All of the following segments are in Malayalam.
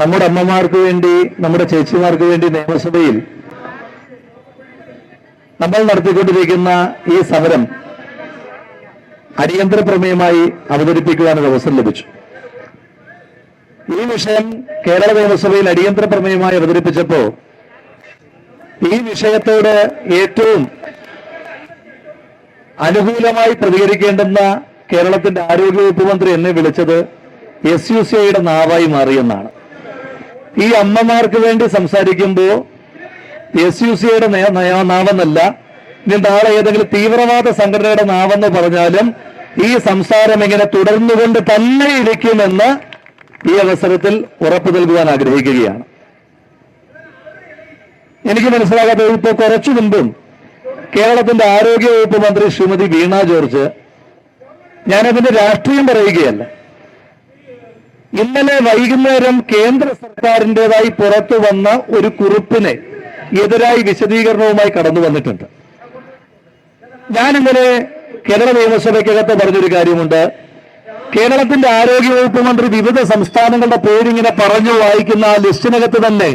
നമ്മുടെ അമ്മമാർക്ക് വേണ്ടി നമ്മുടെ ചേച്ചിമാർക്ക് വേണ്ടി നിയമസഭയിൽ നമ്മൾ നടത്തിക്കൊണ്ടിരിക്കുന്ന ഈ സമരം അടിയന്തര പ്രമേയമായി അവതരിപ്പിക്കുവാനൊരു അവസരം ലഭിച്ചു. ഈ വിഷയം കേരള നിയമസഭയിൽ അടിയന്തര പ്രമേയമായി അവതരിപ്പിച്ചപ്പോ ഈ വിഷയത്തോട് ഏറ്റവും അനുകൂലമായി പ്രതികരിക്കേണ്ടെന്ന കേരളത്തിന്റെ ആരോഗ്യവകുപ്പ് മന്ത്രി എന്നെ വിളിച്ചത് എസ് യു സി ഐയുടെ നാവായി മാറിയെന്നാണ്. ഈ അമ്മമാർക്ക് വേണ്ടി സംസാരിക്കുമ്പോൾ എസ് യു സിയുടെ നാവെന്നല്ല ഇനി നാളെ ഏതെങ്കിലും തീവ്രവാദ സംഘടനയുടെ നാവെന്ന് പറഞ്ഞാലും ഈ സംസാരം ഇങ്ങനെ തുടർന്നുകൊണ്ട് തന്നെ ഇരിക്കുമെന്ന് ഈ അവസരത്തിൽ ഉറപ്പു നൽകുവാൻ ആഗ്രഹിക്കുകയാണ്. എനിക്ക് മനസ്സിലാകാത്തത് ഇപ്പോൾ കുറച്ചു മുമ്പും കേരളത്തിന്റെ ആരോഗ്യ വകുപ്പ് മന്ത്രി ശ്രീമതി വീണ ജോർജ് ഞാനതിന്റെ രാഷ്ട്രീയം പറയുകയല്ല. ഇന്നലെ വൈകുന്നേരം കേന്ദ്ര സർക്കാരിന്റെതായി പുറത്തു വന്ന ഒരു കുറിപ്പിനെ എതിരായി വിശദീകരണവുമായി കടന്നു വന്നിട്ടുണ്ട്. ഞാൻ ഇന്നലെ കേരള നിയമസഭയ്ക്കകത്ത് പറഞ്ഞൊരു കാര്യമുണ്ട്. കേരളത്തിന്റെ ആരോഗ്യവകുപ്പ് മന്ത്രി വിവിധ സംസ്ഥാനങ്ങളുടെ പേരിങ്ങനെ പറഞ്ഞു വായിക്കുന്ന ആ ലിസ്റ്റിനകത്ത് തന്നെ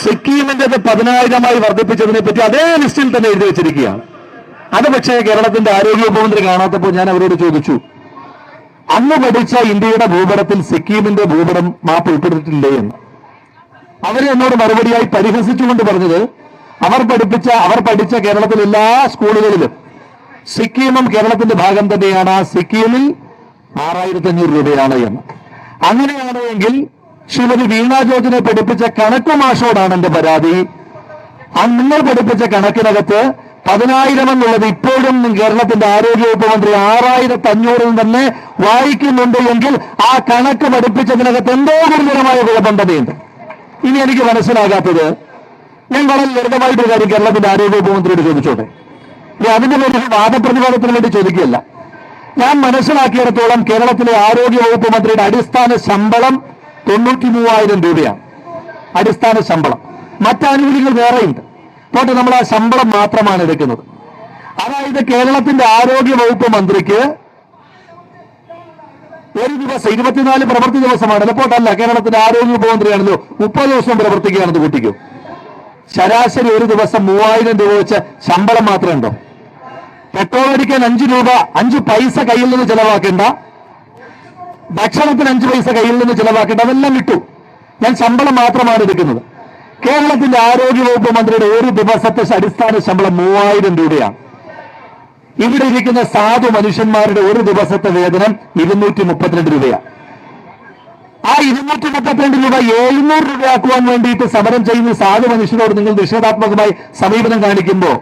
സിക്കിമിന്റെ പതിനായിരമായി വർദ്ധിപ്പിച്ചതിനെ പറ്റി അതേ ലിസ്റ്റിൽ തന്നെ എഴുതി വെച്ചിരിക്കുകയാണ്. അത് പക്ഷേ കേരളത്തിന്റെ ആരോഗ്യവകുപ്പ് മന്ത്രി കാണാത്തപ്പോൾ ഞാൻ അവരോട് ചോദിച്ചു അന്ന് പഠിച്ച ഇന്ത്യയുടെ ഭൂപടത്തിൽ സിക്കിമിന്റെ ഭൂപടം മാപ്പ് ഉൾപ്പെട്ടിട്ടില്ലേ എന്ന്. അവർ എന്നോട് മറുപടിയായി പരിഹസിച്ചുകൊണ്ട് പറഞ്ഞത് അവർ പഠിപ്പിച്ച അവർ പഠിച്ച കേരളത്തിലെ എല്ലാ സ്കൂളുകളിലും സിക്കിമും കേരളത്തിന്റെ ഭാഗം തന്നെയാണ്. സിക്കിമിൽ ആറായിരത്തി അഞ്ഞൂറ് രൂപയാണ് എന്ന്. അങ്ങനെയാണ് എങ്കിൽ ശ്രീമതി വീണ ജോർജിനെ പഠിപ്പിച്ച കണക്ക് മാഷോടാണ് എന്റെ പരാതി. നിങ്ങൾ പഠിപ്പിച്ച കണക്കിനകത്ത് പതിനായിരം എന്നുള്ളത് ഇപ്പോഴും കേരളത്തിന്റെ ആരോഗ്യവകുപ്പ് മന്ത്രി ആറായിരത്തി അഞ്ഞൂറിൽ തന്നെ വായിക്കുന്നുണ്ട് എങ്കിൽ ആ കണക്ക് പഠിപ്പിച്ചതിനകത്ത് എന്തോ ഗുരുതരമായ കുഴപ്പമുണ്ടെന്നുണ്ട് ഇനി എനിക്ക് മനസ്സിലാകാത്തത് ഞാൻ വളരെ ലളിതമായിട്ടൊരു കാര്യം കേരളത്തിന്റെ ആരോഗ്യവകുപ്പ് മന്ത്രിയോട് ചോദിച്ചോട്ടെ. അതിന്റെ പേരിൽ വാദപ്രതിവാദത്തിന് വേണ്ടി ചോദിക്കുകയല്ല. ഞാൻ മനസ്സിലാക്കിയിടത്തോളം കേരളത്തിലെ ആരോഗ്യ വകുപ്പ് മന്ത്രിയുടെ അടിസ്ഥാന ശമ്പളം തൊണ്ണൂറ്റി മൂവായിരം രൂപയാണ്. അടിസ്ഥാന ശമ്പളം. മറ്റാനുകൂല്യങ്ങൾ വേറെയുണ്ട്. പോട്ടെ നമ്മൾ ആ ശമ്പളം മാത്രമാണ് എടുക്കുന്നത്. അതായത് കേരളത്തിന്റെ ആരോഗ്യ വകുപ്പ് മന്ത്രിക്ക് ഒരു ദിവസം ഇരുപത്തിനാല് പ്രവൃത്തി ദിവസമാണ് പോട്ടല്ല. കേരളത്തിന്റെ ആരോഗ്യ വകുപ്പ് മന്ത്രിയാണല്ലോ. മുപ്പത് ദിവസം പ്രവർത്തിക്കുകയാണെന്ന് കൂട്ടിക്കും. ശരാശരി ഒരു ദിവസം മൂവായിരം രൂപ വെച്ച് ശമ്പളം മാത്രമേ ഉണ്ടോ പെട്രോൾ അടിക്കാൻ അഞ്ച് രൂപ അഞ്ച് പൈസ കയ്യിൽ നിന്ന് ചെലവാക്കേണ്ട. ഭക്ഷണത്തിന് അഞ്ച് പൈസ കയ്യിൽ നിന്ന് ചെലവാക്കേണ്ട. അതെല്ലാം കിട്ടും ഞാൻ ശമ്പളം മാത്രമാണ് എടുക്കുന്നത്. കേരളത്തിന്റെ ആരോഗ്യ വകുപ്പ് മന്ത്രിയുടെ ഒരു ദിവസത്തെ അടിസ്ഥാന ശമ്പളം മൂവായിരം രൂപയാണ്. ഇവിടെ ഇരിക്കുന്ന സാധു മനുഷ്യന്മാരുടെ ഒരു ദിവസത്തെ വേതനം ഇരുന്നൂറ്റി മുപ്പത്തിരണ്ട് രൂപയാണ്. ആ ഇരുന്നൂറ്റി മുപ്പത്തിരണ്ട് രൂപ എഴുന്നൂറ് രൂപയാക്കുവാൻ വേണ്ടിയിട്ട് സമരം ചെയ്യുന്ന സാധു മനുഷ്യരോട് നിങ്ങൾ നിഷേധാത്മകമായി സമീപനം കാണിക്കുമ്പോൾ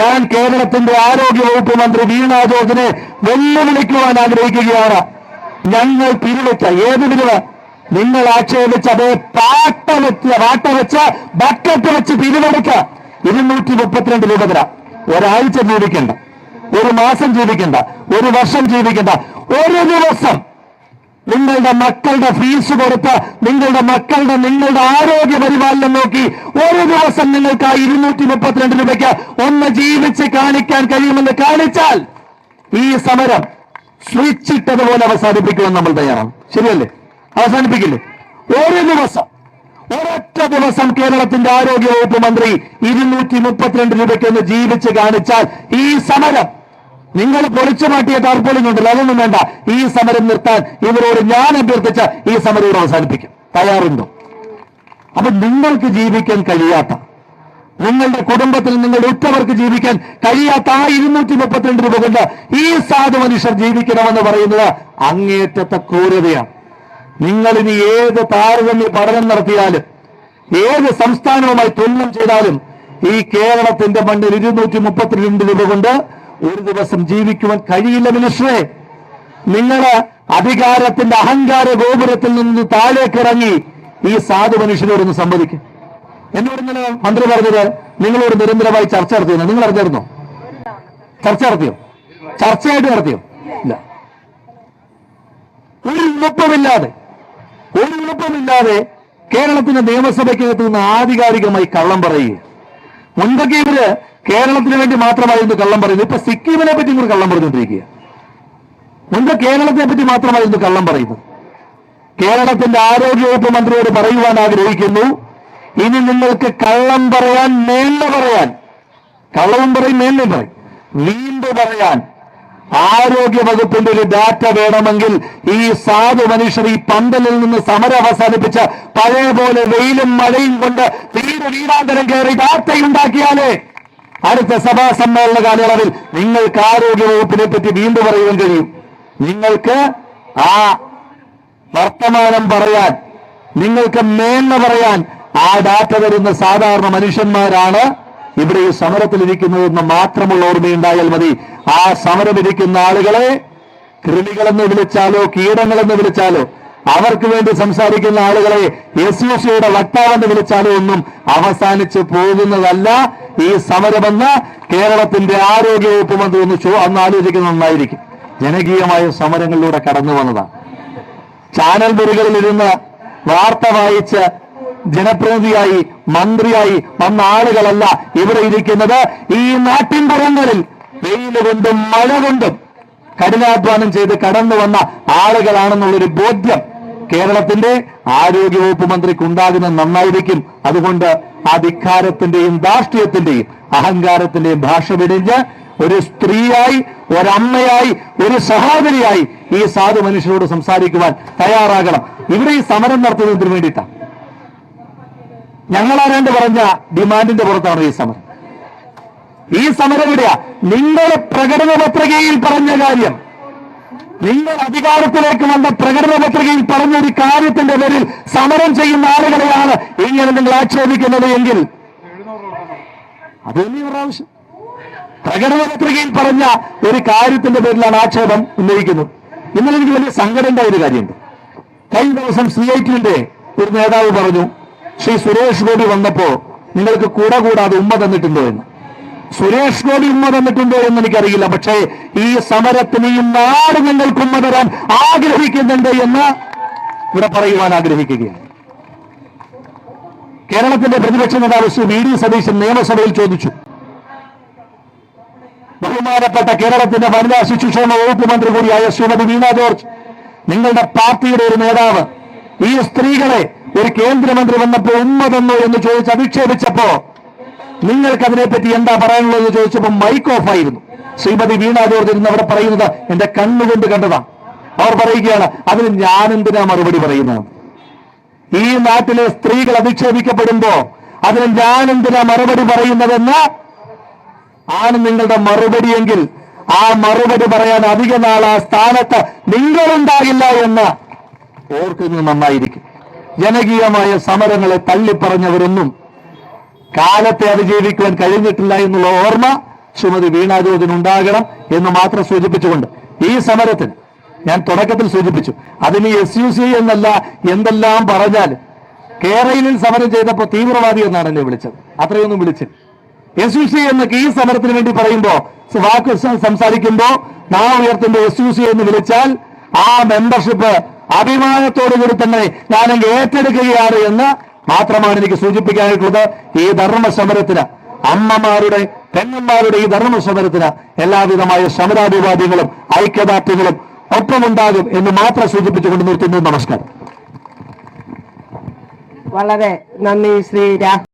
ഞാൻ കേരളത്തിന്റെ ആരോഗ്യ വകുപ്പ് മന്ത്രി വീണ ജോർജിനെ വെല്ലുവിളിക്കുവാൻ ആഗ്രഹിക്കുകയാണ്. ഞങ്ങൾ പിരിവെച്ച ഏത് പിരിവ്? നിങ്ങൾ ആക്ഷേപിച്ച അതേ പാട്ട വെച്ച് പാട്ട വെച്ച് ബക്കറ്റ് വെച്ച് പിരിവെടുക്ക. ഇരുന്നൂറ്റി മുപ്പത്തിരണ്ട് രൂപ തരാം ഒരാഴ്ച ജീവിക്കണ്ട. ഒരു മാസം ജീവിക്കണ്ട. ഒരു വർഷം ജീവിക്കണ്ട. ഒരു ദിവസം നിങ്ങളുടെ മക്കളുടെ ഫീസ് കൊടുത്ത് നിങ്ങളുടെ മക്കളുടെ നിങ്ങളുടെ ആരോഗ്യ പരിപാലനം നോക്കി ഒരു ദിവസം നിങ്ങൾക്ക് ആ ഇരുന്നൂറ്റി മുപ്പത്തിരണ്ട് രൂപയ്ക്ക് ഒന്ന് ജീവിച്ച് കാണിക്കാൻ കഴിയുമെന്ന് കാണിച്ചാൽ ഈ സമരം സ്വിച്ചിട്ടതുപോലെ അവസാനിപ്പിക്കുമെന്ന് നമ്മൾ തയ്യാറാണ്. ശരിയല്ലേ? അവസാനിപ്പിക്കില്ലേ? ഓരോ ദിവസം ഒരൊറ്റ ദിവസം കേരളത്തിന്റെ ആരോഗ്യ വകുപ്പ് മന്ത്രി ഇരുന്നൂറ്റി മുപ്പത്തിരണ്ട് രൂപയ്ക്ക് ഒന്ന് ജീവിച്ച് കാണിച്ചാൽ ഈ സമരം നിങ്ങൾ പൊളിച്ചു മാറ്റിയ ടാർപോളിംഗ് ഉണ്ടല്ലോ അതൊന്നും വേണ്ട. ഈ സമരം നിർത്താൻ ഇവരോട് ഞാൻ അഭ്യർത്ഥിച്ച ഈ സമരം ഇവിടെ അവസാനിപ്പിക്കും. തയ്യാറുണ്ടോ? അപ്പൊ നിങ്ങൾക്ക് ജീവിക്കാൻ കഴിയാത്ത നിങ്ങളുടെ കുടുംബത്തിൽ നിങ്ങളുടെ ഉറ്റവർക്ക് ജീവിക്കാൻ കഴിയാത്ത ആ ഇരുന്നൂറ്റി മുപ്പത്തിരണ്ട് രൂപ കൊണ്ട് ഈ സാധു മനുഷ്യർ ജീവിക്കണമെന്ന് പറയുന്നത് അങ്ങേറ്റത്തെ ക്രൂരതയാണ്. നിങ്ങൾ ഇനി ഏത് താരതമ്യ പഠനം നടത്തിയാലും ഏത് സംസ്ഥാനവുമായി തുലനം ചെയ്താലും ഈ കേരളത്തിന്റെ മണ്ണിൽ ഇരുന്നൂറ്റി മുപ്പത്തിരണ്ട് രൂപ കൊണ്ട് ഒരു ദിവസം ജീവിക്കുവാൻ കഴിയില്ല മിനിസ്റ്ററെ. നിങ്ങൾ അധികാരത്തിന്റെ അഹങ്കാര ഗോപുരത്തിൽ നിന്ന് താഴേക്കിറങ്ങി ഈ സാധു മനുഷ്യരോടൊന്ന് സംവദിക്കും. എന്നോട് ഇന്നലെ മന്ത്രി പറഞ്ഞത് നിങ്ങളോട് നിരന്തരമായി ചർച്ച നടത്തിയോ നിങ്ങൾ അറിഞ്ഞിരുന്നോ ചർച്ച നടത്തിയോ? ചർച്ചയായിട്ട് നടത്തിയോ? ഇല്ല. ഒരു എളുപ്പമില്ലാതെ ഒരു എളുപ്പമില്ലാതെ കേരളത്തിന്റെ നിയമസഭയ്ക്കകത്ത് നിന്ന് ആധികാരികമായി കള്ളം പറയുക മുൻപൊക്കെ ഇവർ കേരളത്തിന് വേണ്ടി മാത്രമായിരുന്നു കള്ളം പറയുന്നത്. ഇപ്പൊ സിക്കിമിനെ പറ്റി കൂടി കള്ളം പറഞ്ഞുകൊണ്ടിരിക്കുക മുൻപ് കേരളത്തെ പറ്റി മാത്രമായിരുന്നു കള്ളം പറയുന്നത്. കേരളത്തിന്റെ ആരോഗ്യവകുപ്പ് മന്ത്രിയോട് പറയുവാൻ ആഗ്രഹിക്കുന്നു. ഇനി നിങ്ങൾക്ക് കള്ളം പറയാൻ മേന്മ പറയാൻ. കള്ളവും പറയും മേന്മയും പറയും. വീണ്ടും പറയാൻ. ആരോഗ്യ വകുപ്പിന്റെ ഒരു ഡാറ്റ വേണമെങ്കിൽ ഈ സാധു മനുഷ്യർ ഈ പന്തലിൽ നിന്ന് സമരം അവസാനിപ്പിച്ച് പഴയ പോലെ വെയിലും മഴയും കൊണ്ട് വീട് വീടാന്തരം കയറി ഡാറ്റയുണ്ടാക്കിയാലേ അടുത്ത സഭാ സമ്മേളന കാലയളവിൽ നിങ്ങൾക്ക് ആരോഗ്യ വകുപ്പിനെ പറ്റി വീണ്ടും പറയുവാൻ കഴിയും. നിങ്ങൾക്ക് ആ വർത്തമാനം പറയാൻ നിങ്ങൾക്ക് മേന്മ പറയാൻ ആ ഡാറ്റ തരുന്ന സാധാരണ മനുഷ്യന്മാരാണ് ഇവിടെ ഈ സമരത്തിലിരിക്കുന്നതെന്ന് മാത്രമുള്ള ഓർമ്മയുണ്ടായാൽ മതി. ആ സമരമിരിക്കുന്ന ആളുകളെ കൃമികളെന്ന് വിളിച്ചാലോ കീടങ്ങളെന്ന് വിളിച്ചാലോ അവർക്ക് വേണ്ടി സംസാരിക്കുന്ന ആളുകളെ എസ് യു സിയുടെ വക്താവെന്ന് വിളിച്ചാലോ ഒന്നും അവസാനിച്ചു പോകുന്നതല്ല. ഈ സമരമെന്ന് കേരളത്തിന്റെ ആരോഗ്യവകുപ്പ് മന്ത്രി ഒന്ന് അന്ന് ആലോചിക്കുന്നത് നന്നായിരിക്കും. ജനകീയമായ സമരങ്ങളിലൂടെ കടന്നു വന്നതാണ് ചാനൽ മുറികളിൽ ഇരുന്ന് വാർത്ത വായിച്ച് ജനപ്രതിനിധിയായി മന്ത്രിയായി വന്ന ആളുകളല്ല ഇവിടെ ഇരിക്കുന്നത്. ഈ നാട്ടിൻപുറങ്ങളിൽ വെയിൽ കൊണ്ടും മഴ കൊണ്ടും കഠിനാധ്വാനം ചെയ്ത് കടന്നു വന്ന ആളുകളാണെന്നുള്ളൊരു ബോധ്യം കേരളത്തിന്റെ ആരോഗ്യവകുപ്പ് മന്ത്രിക്ക് ഉണ്ടാകുന്നത് നന്നായിരിക്കും. അതുകൊണ്ട് ആ ധിക്കാരത്തിന്റെയും ധാർഷ്ട്യത്തിന്റെയും അഹങ്കാരത്തിന്റെയും ഭാഷ വെടിഞ്ഞ് ഒരു സ്ത്രീയായി ഒരമ്മയായി ഒരു സഹോദരിയായി ഈ സാധു മനുഷ്യരോട് സംസാരിക്കുവാൻ തയ്യാറാകണം. ഇവിടെ ഈ സമരം നടത്തുന്നതിന് വേണ്ടിയിട്ടാണ്. ഞങ്ങളാരാണ്ട് പറഞ്ഞ ഡിമാൻഡിന്റെ പുറത്താണ് ഈ സമരം. ഈ സമരം എവിടെയാ നിങ്ങൾ പ്രകടന പത്രികയിൽ പറഞ്ഞ കാര്യം. നിങ്ങൾ അധികാരത്തിലേക്ക് വന്ന പ്രകടന പത്രികയിൽ പറഞ്ഞ ഒരു കാര്യത്തിന്റെ പേരിൽ സമരം ചെയ്യുന്ന ആളുകളെയാണ് ഇങ്ങനെ നിങ്ങൾ ആക്ഷേപിക്കുന്നത് എങ്കിൽ അത് തന്നെ പ്രാവശ്യം. പ്രകടന പത്രികയിൽ പറഞ്ഞ ഒരു കാര്യത്തിന്റെ പേരിലാണ് ആക്ഷേപം ഉന്നയിക്കുന്നത്. ഇന്നലെ എനിക്ക് വലിയ സങ്കടം ഉണ്ടായ ഒരു കാര്യമുണ്ട്. കഴിഞ്ഞ ദിവസം സി ഐ ടിയുടെ ഒരു നേതാവ് പറഞ്ഞു ശ്രീ സുരേഷ് ഗോപി വന്നപ്പോ നിങ്ങൾക്ക് കൂടെ കൂടാതെ ഉമ്മ തന്നിട്ടുണ്ടോ എന്ന്. സുരേഷ് ഗോപി ഉമ്മ തന്നിട്ടുണ്ടോ എന്ന് എനിക്കറിയില്ല. പക്ഷേ ഈ സമരത്തിന് ഈ നാട് നിങ്ങൾക്ക് ഉമ്മ തരാൻ ആഗ്രഹിക്കുന്നുണ്ട് എന്ന് ഇവിടെ പറയുവാൻ ആഗ്രഹിക്കുകയാണ്. കേരളത്തിന്റെ പ്രതിപക്ഷ നേതാവ് ശ്രീ വി ഡി സതീശൻ നിയമസഭയിൽ ചോദിച്ചു. ബഹുമാനപ്പെട്ട കേരളത്തിന്റെ വനിതാ ശിശുക്ഷേമ വകുപ്പ് മന്ത്രി കൂടിയായ ശ്രീമതി വീണ ജോർജ് നിങ്ങളുടെ പാർട്ടിയുടെ ഒരു നേതാവ് ഈ സ്ത്രീകളെ ഒരു കേന്ദ്രമന്ത്രി വന്നപ്പോ ഉമ്മ തന്നു എന്ന് ചോദിച്ച് അധിക്ഷേപിച്ചപ്പോ നിങ്ങൾക്ക് അതിനെപ്പറ്റി എന്താ പറയാനുള്ളത് എന്ന് ചോദിച്ചപ്പോൾ മൈക്ക് ഓഫ് ആയിരുന്നു. ശ്രീമതി വീണ ജോർജ് ഇരുന്ന് അവിടെ പറയുന്നത് എന്റെ കണ്ണുകൊണ്ട് കണ്ടതാ. അവർ പറയുകയാണ് അതിന് ഞാൻ എന്തിനാ മറുപടി പറയുന്നത്? ഈ നാട്ടിലെ സ്ത്രീകൾ അധിക്ഷേപിക്കപ്പെടുമ്പോ അതിന് ഞാൻ എന്തിനാ മറുപടി പറയുന്നതെന്ന്? ആണ് നിങ്ങളുടെ മറുപടിയെങ്കിൽ ആ മറുപടി പറയാൻ അധിക നാൾ ആ സ്ഥാനത്ത് നിങ്ങളുണ്ടാകില്ല എന്ന് ഓർക്കുന്നത് നന്നായിരിക്കും. ജനകീയമായ സമരങ്ങളെ തള്ളിപ്പറഞ്ഞവരൊന്നും കാലത്തെ അതിജീവിക്കുവാൻ കഴിഞ്ഞിട്ടില്ല എന്നുള്ള ഓർമ്മ ശ്രീമതി വീണാ ജോർജിന് ഉണ്ടാകണം എന്ന് മാത്രം സൂചിപ്പിച്ചുകൊണ്ട് ഈ സമരത്തിന് ഞാൻ തുടക്കത്തിൽ സൂചിപ്പിച്ചു. അതിന് എസ് യു സി എന്നല്ല എന്തെല്ലാം പറഞ്ഞാൽ കേരളയിൽ സമരം ചെയ്തപ്പോൾ തീവ്രവാദി എന്നാണ് എന്നെ വിളിച്ചത്. അത്രയൊന്നും വിളിച്ച് എസ് യു സി എന്നൊക്കെ ഈ സമരത്തിന് വേണ്ടി പറയുമ്പോ വാക്ക് സ- സംസാരിക്കുമ്പോ നാം ഉയർത്തുമ്പോ എസ് യു സി എന്ന് വിളിച്ചാൽ ആ മെമ്പർഷിപ്പ് അഭിമാനത്തോടുകൂടി തന്നെ ഞാനെങ്കിൽ ഏറ്റെടുക്കുകയാണ് എന്ന് മാത്രമാണ് എനിക്ക് സൂചിപ്പിക്കാനായിട്ടുള്ളത്. ഈ ധർമ്മ സമരത്തിന് അമ്മമാരുടെ പെങ്ങന്മാരുടെ ഈ ധർമ്മ സമരത്തിന് എല്ലാവിധമായ സമരാഭിവാദ്യങ്ങളും ഐക്യദാർഢ്യങ്ങളും ഒപ്പമുണ്ടാകും എന്ന് മാത്രം സൂചിപ്പിച്ചുകൊണ്ട് നിർത്തുന്നു. നമസ്കാരം. വളരെ നന്ദി ശ്രീ രാഹുൽ.